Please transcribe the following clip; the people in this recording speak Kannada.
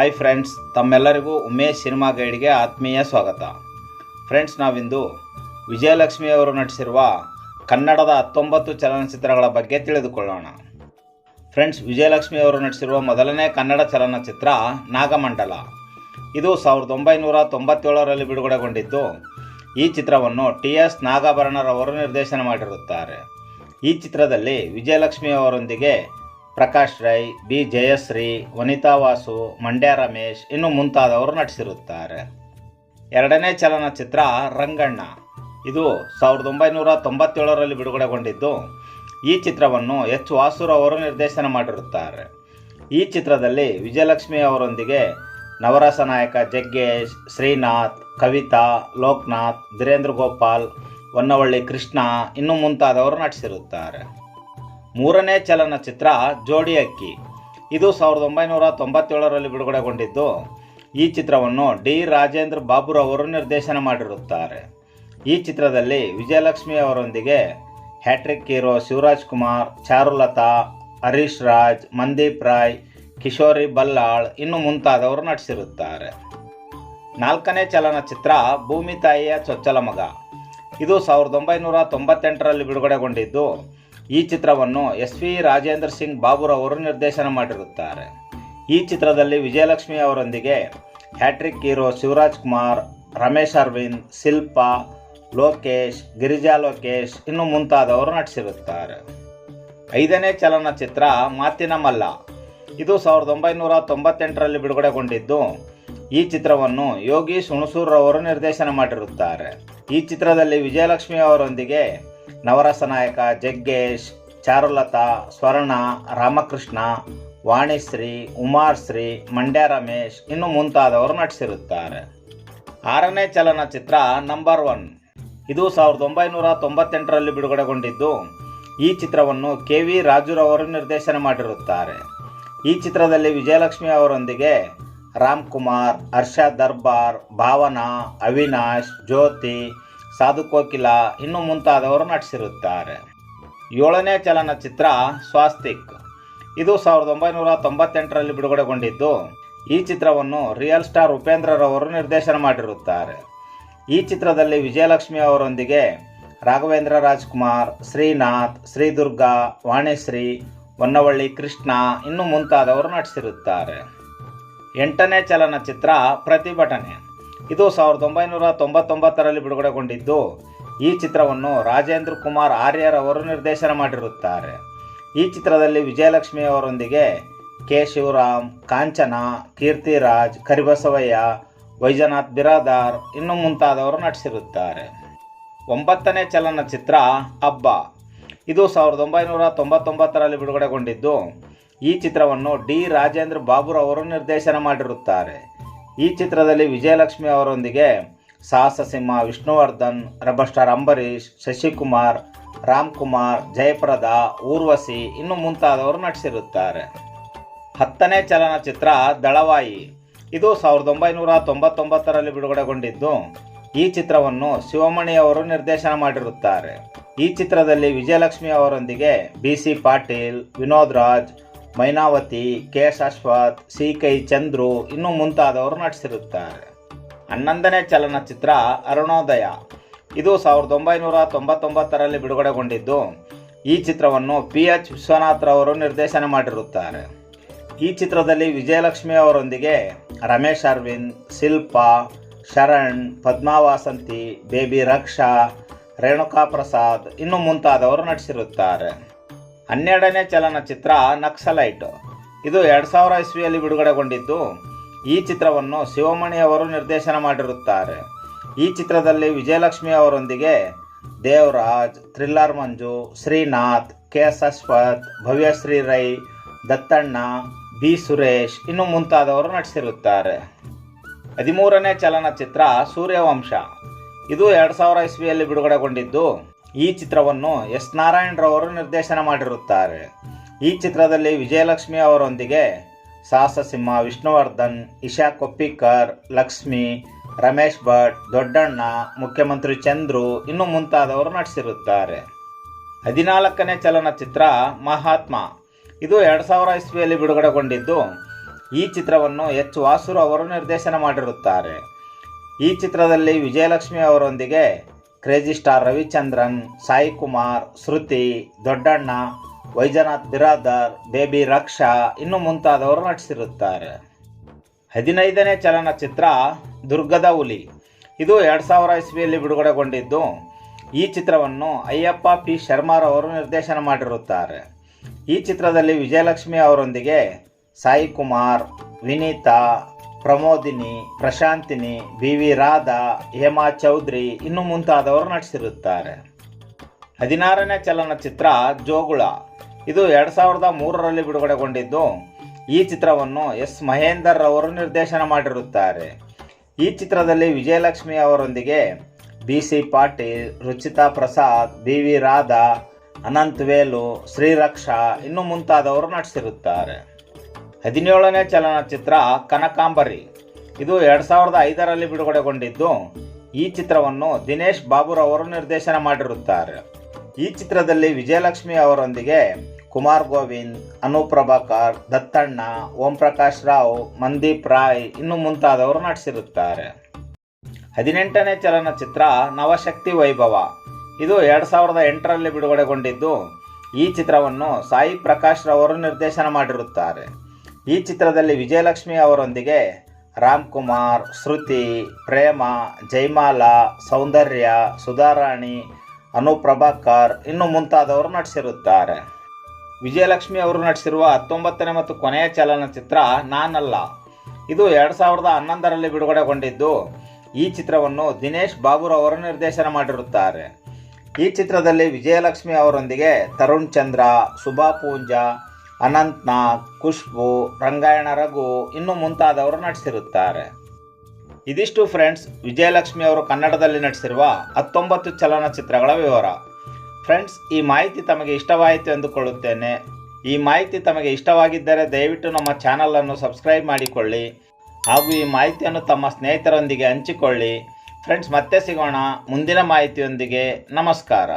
ಹಾಯ್ ಫ್ರೆಂಡ್ಸ್ ತಮ್ಮೆಲ್ಲರಿಗೂ ಉಮೇಶ್ ಸಿನಿಮಾ ಗೈಡ್ಗೆ ಆತ್ಮೀಯ ಸ್ವಾಗತ. ಫ್ರೆಂಡ್ಸ್ ನಾವಿಂದು ವಿಜಯಲಕ್ಷ್ಮಿಯವರು ನಟಿಸಿರುವ ಕನ್ನಡದ ಹತ್ತೊಂಬತ್ತು ಚಲನಚಿತ್ರಗಳ ಬಗ್ಗೆ ತಿಳಿದುಕೊಳ್ಳೋಣ. ಫ್ರೆಂಡ್ಸ್ ವಿಜಯಲಕ್ಷ್ಮಿಯವರು ನಟಿಸಿರುವ ಮೊದಲನೇ ಕನ್ನಡ ಚಲನಚಿತ್ರ ನಾಗಮಂಡಲ. ಇದು ಸಾವಿರದ ಒಂಬೈನೂರ ತೊಂಬತ್ತೇಳರಲ್ಲಿ ಬಿಡುಗಡೆಗೊಂಡಿದ್ದು, ಈ ಚಿತ್ರವನ್ನು ಟಿ ಎಸ್ ನಾಗಾಭರಣರವರು ನಿರ್ದೇಶನ ಮಾಡಿರುತ್ತಾರೆ. ಈ ಚಿತ್ರದಲ್ಲಿ ವಿಜಯಲಕ್ಷ್ಮಿ ಅವರೊಂದಿಗೆ ಪ್ರಕಾಶ್ ರೈ, ಬಿ ಜಯಶ್ರೀ, ವನಿತಾ ವಾಸು, ಮಂಡ್ಯ ರಮೇಶ್ ಇನ್ನು ಮುಂತಾದವರು ನಟಿಸಿರುತ್ತಾರೆ. ಎರಡನೇ ಚಲನಚಿತ್ರ ರಂಗಣ್ಣ. ಇದು ಸಾವಿರದ ಒಂಬೈನೂರ ತೊಂಬತ್ತೇಳರಲ್ಲಿ ಬಿಡುಗಡೆಗೊಂಡಿದ್ದು, ಈ ಚಿತ್ರವನ್ನು ಎಚ್ ವಾಸುರ ಅವರು ನಿರ್ದೇಶನ ಮಾಡಿರುತ್ತಾರೆ. ಈ ಚಿತ್ರದಲ್ಲಿ ವಿಜಯಲಕ್ಷ್ಮಿ ಅವರೊಂದಿಗೆ ನವರಸ ನಾಯಕ ಜಗ್ಗೇಶ್, ಶ್ರೀನಾಥ್, ಕವಿತಾ, ಲೋಕನಾಥ್, ಧೀರೇಂದ್ರ ಗೋಪಾಲ್, ಹೊನ್ನವಳ್ಳಿ ಕೃಷ್ಣ ಇನ್ನು ಮುಂತಾದವರು ನಟಿಸಿರುತ್ತಾರೆ. ಮೂರನೇ ಚಲನಚಿತ್ರ ಜೋಡಿ ಅಕ್ಕಿ. ಇದು ಸಾವಿರದ ಒಂಬೈನೂರ ತೊಂಬತ್ತೇಳರಲ್ಲಿ ಬಿಡುಗಡೆಗೊಂಡಿದ್ದು. ಈ ಚಿತ್ರವನ್ನು ಡಿ ರಾಜೇಂದ್ರ ಬಾಬುರವರು ನಿರ್ದೇಶನ ಮಾಡಿರುತ್ತಾರೆ. ಈ ಚಿತ್ರದಲ್ಲಿ ವಿಜಯಲಕ್ಷ್ಮಿ ಅವರೊಂದಿಗೆ ಹ್ಯಾಟ್ರಿಕ್ ಹೀರೋ ಶಿವರಾಜ್ ಕುಮಾರ್, ಚಾರುಲತಾ, ಹರೀಶ್ ರಾಜ್, ಮಂದೀಪ್ ರಾಯ್, ಕಿಶೋರಿ ಬಲ್ಲಾಳ್ ಇನ್ನು ಮುಂತಾದವರು ನಟಿಸಿರುತ್ತಾರೆ. ನಾಲ್ಕನೇ ಚಲನಚಿತ್ರ ಭೂಮಿ ತಾಯಿಯ ಚೊಚ್ಚಲ ಮಗ. ಇದು ಸಾವಿರದ ಒಂಬೈನೂರ ತೊಂಬತ್ತೆಂಟರಲ್ಲಿ ಬಿಡುಗಡೆಗೊಂಡಿದ್ದು. ಈ ಚಿತ್ರವನ್ನು ಎಸ್ ವಿ ರಾಜೇಂದ್ರ ಸಿಂಗ್ ಬಾಬುರವರು ನಿರ್ದೇಶನ ಮಾಡಿರುತ್ತಾರೆ. ಈ ಚಿತ್ರದಲ್ಲಿ ವಿಜಯಲಕ್ಷ್ಮಿ ಅವರೊಂದಿಗೆ ಹ್ಯಾಟ್ರಿಕ್ ಹೀರೋ ಶಿವರಾಜ್ ಕುಮಾರ್, ರಮೇಶ್ ಅರವಿಂದ್, ಶಿಲ್ಪಾ, ಲೋಕೇಶ್, ಗಿರಿಜಾ ಲೋಕೇಶ್ ಇನ್ನು ಮುಂತಾದವರು ನಟಿಸಿರುತ್ತಾರೆ. ಐದನೇ ಚಲನಚಿತ್ರ ಮಾತಿನ ಮಲ್ಲ ಇದು ಸಾವಿರದ ಒಂಬೈನೂರ ತೊಂಬತ್ತೆಂಟರಲ್ಲಿ ಬಿಡುಗಡೆಗೊಂಡಿದ್ದು, ಈ ಚಿತ್ರವನ್ನು ಯೋಗೀಶ್ ಹುಣಸೂರ್ರವರು ನಿರ್ದೇಶನ ಮಾಡಿರುತ್ತಾರೆ. ಈ ಚಿತ್ರದಲ್ಲಿ ವಿಜಯಲಕ್ಷ್ಮಿ ಅವರೊಂದಿಗೆ ನವರಸ ನಾಯಕ ಜಗ್ಗೇಶ್, ಚಾರುಲತಾ, ಸ್ವರ್ಣ, ರಾಮಕೃಷ್ಣ, ವಾಣಿಶ್ರೀ ಉಮಾರ್ಶ್ರೀ ಮಂಡ್ಯ ರಮೇಶ್ ಇನ್ನು ಮುಂತಾದವರು ನಟಿಸಿರುತ್ತಾರೆ. ಆರನೇ ಚಲನಚಿತ್ರ ನಂಬರ್ ಒನ್ ಇದು ಸಾವಿರದ ಒಂಬೈನೂರ ತೊಂಬತ್ತೆಂಟರಲ್ಲಿ ಬಿಡುಗಡೆಗೊಂಡಿದ್ದು. ಈ ಚಿತ್ರವನ್ನು ಕೆ ವಿ ರಾಜುರವರು ನಿರ್ದೇಶನ ಮಾಡಿರುತ್ತಾರೆ. ಈ ಚಿತ್ರದಲ್ಲಿ ವಿಜಯಲಕ್ಷ್ಮಿ ಅವರೊಂದಿಗೆ ರಾಮ್ ಕುಮಾರ್, ಹರ್ಷ ದರ್ಬಾರ್, ಭಾವನಾ, ಅವಿನಾಶ್, ಜ್ಯೋತಿ ಸಾಧು ಕೋಕಿಲ ಇನ್ನು ಮುಂತಾದವರು ನಟಿಸಿರುತ್ತಾರೆ. ಏಳನೇ ಚಲನಚಿತ್ರ ಸ್ವಾಸ್ತಿಕ್. ಇದು ಸಾವಿರದ ಒಂಬೈನೂರ ತೊಂಬತ್ತೆಂಟರಲ್ಲಿ ಬಿಡುಗಡೆಗೊಂಡಿದ್ದು. ಈ ಚಿತ್ರವನ್ನು ರಿಯಲ್ ಸ್ಟಾರ್ ಉಪೇಂದ್ರರವರು ನಿರ್ದೇಶನ ಮಾಡಿರುತ್ತಾರೆ. ಈ ಚಿತ್ರದಲ್ಲಿ ವಿಜಯಲಕ್ಷ್ಮಿ ಅವರೊಂದಿಗೆ ರಾಘವೇಂದ್ರ ರಾಜ್ಕುಮಾರ್, ಶ್ರೀನಾಥ್, ಶ್ರೀದುರ್ಗಾ, ವಾಣಿಶ್ರೀ, ಹೊನ್ನವಳ್ಳಿ ಕೃಷ್ಣ, ಇನ್ನು ಮುಂತಾದವರು ನಟಿಸಿರುತ್ತಾರೆ. ಎಂಟನೇ ಚಲನಚಿತ್ರ ಪ್ರತಿಭಟನೆ. ಇದು ಸಾವಿರದ ಒಂಬೈನೂರ ತೊಂಬತ್ತೊಂಬತ್ತರಲ್ಲಿ ಬಿಡುಗಡೆಗೊಂಡಿದ್ದು. ಈ ಚಿತ್ರವನ್ನು ರಾಜೇಂದ್ರ ಕುಮಾರ್ ಆರ್ಯರವರು ನಿರ್ದೇಶನ ಮಾಡಿರುತ್ತಾರೆ. ಈ ಚಿತ್ರದಲ್ಲಿ ವಿಜಯಲಕ್ಷ್ಮಿ ಅವರೊಂದಿಗೆ ಕೆ. ಶಿವರಾಮ್, ಕಾಂಚನ, ಕೀರ್ತಿರಾಜ್, ಕರಿಬಸವಯ್ಯ, ವೈಜನಾಥ್ ಬಿರಾದಾರ್ ಇನ್ನು ಮುಂತಾದವರು ನಟಿಸಿರುತ್ತಾರೆ. ಒಂಬತ್ತನೇ ಚಲನಚಿತ್ರ ಹಬ್ಬ. ಇದು ಸಾವಿರದ ಒಂಬೈನೂರ ತೊಂಬತ್ತೊಂಬತ್ತರಲ್ಲಿ ಬಿಡುಗಡೆಗೊಂಡಿದ್ದು. ಈ ಚಿತ್ರವನ್ನು ಡಿ. ರಾಜೇಂದ್ರ ಬಾಬುರವರು ನಿರ್ದೇಶನ ಮಾಡಿರುತ್ತಾರೆ. ಈ ಚಿತ್ರದಲ್ಲಿ ವಿಜಯಲಕ್ಷ್ಮಿ ಅವರೊಂದಿಗೆ ಸಾಹಸ ಸಿಂಹ ವಿಷ್ಣುವರ್ಧನ್, ರಬ್ಬರ್ ಸ್ಟಾರ್ ಅಂಬರೀಶ್ ಶಶಿಕುಮಾರ್ ರಾಮ್ ಕುಮಾರ್ ಜಯಪ್ರದ, ಊರ್ವಶಿ ಇನ್ನು ಮುಂತಾದವರು ನಟಿಸಿರುತ್ತಾರೆ. ಹತ್ತನೇ ಚಲನಚಿತ್ರ ದಳವಾಯಿ. ಇದು ಸಾವಿರದ ಒಂಬೈನೂರ ತೊಂಬತ್ತೊಂಬತ್ತರಲ್ಲಿ ಬಿಡುಗಡೆಗೊಂಡಿದ್ದು, ಈ ಚಿತ್ರವನ್ನು ಶಿವಮಣಿ ಅವರು ನಿರ್ದೇಶನ ಮಾಡಿರುತ್ತಾರೆ. ಈ ಚಿತ್ರದಲ್ಲಿ ವಿಜಯಲಕ್ಷ್ಮಿ ಅವರೊಂದಿಗೆ B C Patil, Vinod Raj Mynavathi, K S Ashwath, C ಕೈ ಚಂದ್ರು ಇನ್ನೂ ಮುಂತಾದವರು ನಟಿಸಿರುತ್ತಾರೆ. ಹನ್ನೊಂದನೇ ಚಲನಚಿತ್ರ ಅರುಣೋದಯ. ಇದು ಸಾವಿರದ ಒಂಬೈನೂರ ತೊಂಬತ್ತೊಂಬತ್ತರಲ್ಲಿ ಬಿಡುಗಡೆಗೊಂಡಿದ್ದು. ಈ ಚಿತ್ರವನ್ನು ಪಿ ಎಚ್ ವಿಶ್ವನಾಥ್ರವರು ನಿರ್ದೇಶನ ಮಾಡಿರುತ್ತಾರೆ. ಈ ಚಿತ್ರದಲ್ಲಿ ವಿಜಯಲಕ್ಷ್ಮಿ ಅವರೊಂದಿಗೆ ರಮೇಶ್ ಅರವಿಂದ್, ಶಿಲ್ಪಾ, ಶರಣ್, ಪದ್ಮಾವಾಸಂತಿ, ಬೇಬಿ ರಕ್ಷಾ ರೇಣುಕಾ ಪ್ರಸಾದ್ ಇನ್ನು ಮುಂತಾದವರು ನಟಿಸಿರುತ್ತಾರೆ. ಹನ್ನೆರಡನೇ ಚಲನಚಿತ್ರ ನಕ್ಸಲೈಟ್. ಇದು ಎರಡು ಸಾವಿರ ಇಸ್ವಿಯಲ್ಲಿ ಬಿಡುಗಡೆಗೊಂಡಿದ್ದು. ಈ ಚಿತ್ರವನ್ನು ಶಿವಮಣಿ ಅವರು ನಿರ್ದೇಶನ ಮಾಡಿರುತ್ತಾರೆ. ಈ ಚಿತ್ರದಲ್ಲಿ ವಿಜಯಲಕ್ಷ್ಮಿ ಅವರೊಂದಿಗೆ Devaraj, thriller Manju, Srinath, K S Ashwath Bhavyashree Rai Dattanna, B Suresh ಇನ್ನು ಮುಂತಾದವರು ನಟಿಸಿರುತ್ತಾರೆ. ಹದಿಮೂರನೇ ಚಲನಚಿತ್ರ ಸೂರ್ಯವಂಶ. ಇದು ಎರಡು ಸಾವಿರ ಇಸ್ವಿಯಲ್ಲಿ ಬಿಡುಗಡೆಗೊಂಡಿದ್ದು. ಈ ಚಿತ್ರವನ್ನು ಎಸ್ ನಾರಾಯಣರವರು ನಿರ್ದೇಶನ ಮಾಡಿರುತ್ತಾರೆ. ಈ ಚಿತ್ರದಲ್ಲಿ ವಿಜಯಲಕ್ಷ್ಮಿ ಅವರೊಂದಿಗೆ ಸಾಹಸ ಸಿಂಹ, ವಿಷ್ಣುವರ್ಧನ್, ಇಶಾ ಕೊಪ್ಪಿಕರ್, ಲಕ್ಷ್ಮಿ, ರಮೇಶ್ ಭಟ್, ದೊಡ್ಡಣ್ಣ, ಮುಖ್ಯಮಂತ್ರಿ ಚಂದ್ರು ಇನ್ನು ಮುಂತಾದವರು ನಟಿಸಿರುತ್ತಾರೆ. ಹದಿನಾಲ್ಕನೇ ಚಲನಚಿತ್ರ ಮಹಾತ್ಮ. ಇದು ಎರಡು ಸಾವಿರ ಇಸ್ವಿಯಲ್ಲಿ ಬಿಡುಗಡೆಗೊಂಡಿದ್ದು ಈ ಚಿತ್ರವನ್ನು ಎಚ್ ವಾಸುರು ಅವರು ನಿರ್ದೇಶನ ಮಾಡಿರುತ್ತಾರೆ. ಈ ಚಿತ್ರದಲ್ಲಿ ವಿಜಯಲಕ್ಷ್ಮಿ ಅವರೊಂದಿಗೆ crazy star Ravichandran Sai Kumar Shruti Doddanna Vaijanath Biradar baby Raksha ಇನ್ನು ಮುಂತಾದವರು ನಟಿಸಿರುತ್ತಾರೆ. ಹದಿನೈದನೇ ಚಲನಚಿತ್ರ ದುರ್ಗದ ಹುಲಿ. ಇದು ಎರಡು ಸಾವಿರ ಇಸ್ವಿಯಲ್ಲಿ ಬಿಡುಗಡೆಗೊಂಡಿದ್ದು. ಈ ಚಿತ್ರವನ್ನು ಅಯ್ಯಪ್ಪ ಪಿ ಶರ್ಮಾರವರು ನಿರ್ದೇಶನ ಮಾಡಿರುತ್ತಾರೆ. ಈ ಚಿತ್ರದಲ್ಲಿ ವಿಜಯಲಕ್ಷ್ಮಿ ಅವರೊಂದಿಗೆ ಸಾಯಿ ಕುಮಾರ್ ವಿನೀತಾ ಪ್ರಮೋದಿನಿ, ಪ್ರಶಾಂತಿನಿ ಬಿ ವಿ ರಾಧಾ, ಹೇಮಾ ಚೌಧರಿ ಇನ್ನು ಮುಂತಾದವರು ನಟಿಸಿರುತ್ತಾರೆ. ಹದಿನಾರನೇ ಚಲನಚಿತ್ರ ಜೋಗುಳ. ಇದು ಎರಡು ಸಾವಿರದ ಮೂರರಲ್ಲಿ ಬಿಡುಗಡೆಗೊಂಡಿದ್ದು. ಈ ಚಿತ್ರವನ್ನು ಎಸ್. ಮಹೇಂದರ್ ಅವರು ನಿರ್ದೇಶನ ಮಾಡಿರುತ್ತಾರೆ. ಈ ಚಿತ್ರದಲ್ಲಿ ವಿಜಯಲಕ್ಷ್ಮಿ ಅವರೊಂದಿಗೆ B C Patil, Ruchitha Prasad B V Radha, Ananth Velu, Shreeraksha ಇನ್ನು ಮುಂತಾದವರು ನಟಿಸಿರುತ್ತಾರೆ. ಹದಿನೇಳನೇ ಚಲನಚಿತ್ರ ಕನಕಾಂಬರಿ. ಇದು ಎರಡು ಸಾವಿರದ ಐದರಲ್ಲಿ ಬಿಡುಗಡೆಗೊಂಡಿದ್ದು, ಈ ಚಿತ್ರವನ್ನು ದಿನೇಶ್ ಬಾಬುರವರು ನಿರ್ದೇಶನ ಮಾಡಿರುತ್ತಾರೆ. ಈ ಚಿತ್ರದಲ್ಲಿ ವಿಜಯಲಕ್ಷ್ಮಿ ಅವರೊಂದಿಗೆ ಕುಮಾರ್ ಗೋವಿಂದ್ ಅನು ಪ್ರಭಾಕರ್ ದತ್ತಣ್ಣ ಓಂ ಪ್ರಕಾಶ್ ರಾವ್, ಮಂದೀಪ್ ರಾಯ್ ಇನ್ನು ಮುಂತಾದವರು ನಟಿಸಿರುತ್ತಾರೆ. ಹದಿನೆಂಟನೇ ಚಲನಚಿತ್ರ ನವಶಕ್ತಿ ವೈಭವ. ಇದು ಎರಡು ಸಾವಿರದ ಎಂಟರಲ್ಲಿ ಬಿಡುಗಡೆಗೊಂಡಿದ್ದು, ಈ ಚಿತ್ರವನ್ನು ಸಾಯಿ ಪ್ರಕಾಶ್ ರವರು ನಿರ್ದೇಶನ ಮಾಡಿರುತ್ತಾರೆ. ಈ ಚಿತ್ರದಲ್ಲಿ ವಿಜಯಲಕ್ಷ್ಮಿ ಅವರೊಂದಿಗೆ ರಾಮ್ ಕುಮಾರ್, ಶ್ರುತಿ, ಪ್ರೇಮ ಜೈಮಾಲಾ ಸೌಂದರ್ಯ, ಸುಧಾರಾಣಿ, ಅನುಪ್ರಭಾಕರ್ ಇನ್ನು ಮುಂತಾದವರು ನಟಿಸಿರುತ್ತಾರೆ. ವಿಜಯಲಕ್ಷ್ಮಿ ಅವರು ನಟಿಸಿರುವ ಹತ್ತೊಂಬತ್ತನೇ ಮತ್ತು ಕೊನೆಯ ಚಲನಚಿತ್ರ ನಾನಲ್ಲ. ಇದು ಎರಡು ಸಾವಿರದ ಹನ್ನೊಂದರಲ್ಲಿ ಬಿಡುಗಡೆಗೊಂಡಿದ್ದು. ಈ ಚಿತ್ರವನ್ನು ದಿನೇಶ್ ಬಾಬುರವರು ನಿರ್ದೇಶನ ಮಾಡಿರುತ್ತಾರೆ. ಈ ಚಿತ್ರದಲ್ಲಿ ವಿಜಯಲಕ್ಷ್ಮಿ ಅವರೊಂದಿಗೆ ತರುಣ್ ಚಂದ್ರ ಸುಭಾ ಪೂಂಜಾ ಅನಂತ್ ನಾಗ್ ಖುಷ್ಬು, ರಂಗಾಯಣ, ರಘು ಇನ್ನೂ ಮುಂತಾದವರು ನಟಿಸಿರುತ್ತಾರೆ. ಇದಿಷ್ಟು ಫ್ರೆಂಡ್ಸ್, ವಿಜಯಲಕ್ಷ್ಮಿ ಅವರು ಕನ್ನಡದಲ್ಲಿ ನಟಿಸಿರುವ ಹತ್ತೊಂಬತ್ತು ಚಲನಚಿತ್ರಗಳ ವಿವರ. ಫ್ರೆಂಡ್ಸ್, ಈ ಮಾಹಿತಿ ತಮಗೆ ಇಷ್ಟವಾಯಿತು ಎಂದುಕೊಳ್ಳುತ್ತೇನೆ. ಈ ಮಾಹಿತಿ ತಮಗೆ ಇಷ್ಟವಾಗಿದ್ದರೆ ದಯವಿಟ್ಟು ನಮ್ಮ ಚಾನಲನ್ನು ಸಬ್ಸ್ಕ್ರೈಬ್ ಮಾಡಿಕೊಳ್ಳಿ ಹಾಗೂ ಈ ಮಾಹಿತಿಯನ್ನು ತಮ್ಮ ಸ್ನೇಹಿತರೊಂದಿಗೆ ಹಂಚಿಕೊಳ್ಳಿ. ಫ್ರೆಂಡ್ಸ್, ಮತ್ತೆ ಸಿಗೋಣ. ಮುಂದಿನ ಮಾಹಿತಿಯೊಂದಿಗೆ ನಮಸ್ಕಾರ.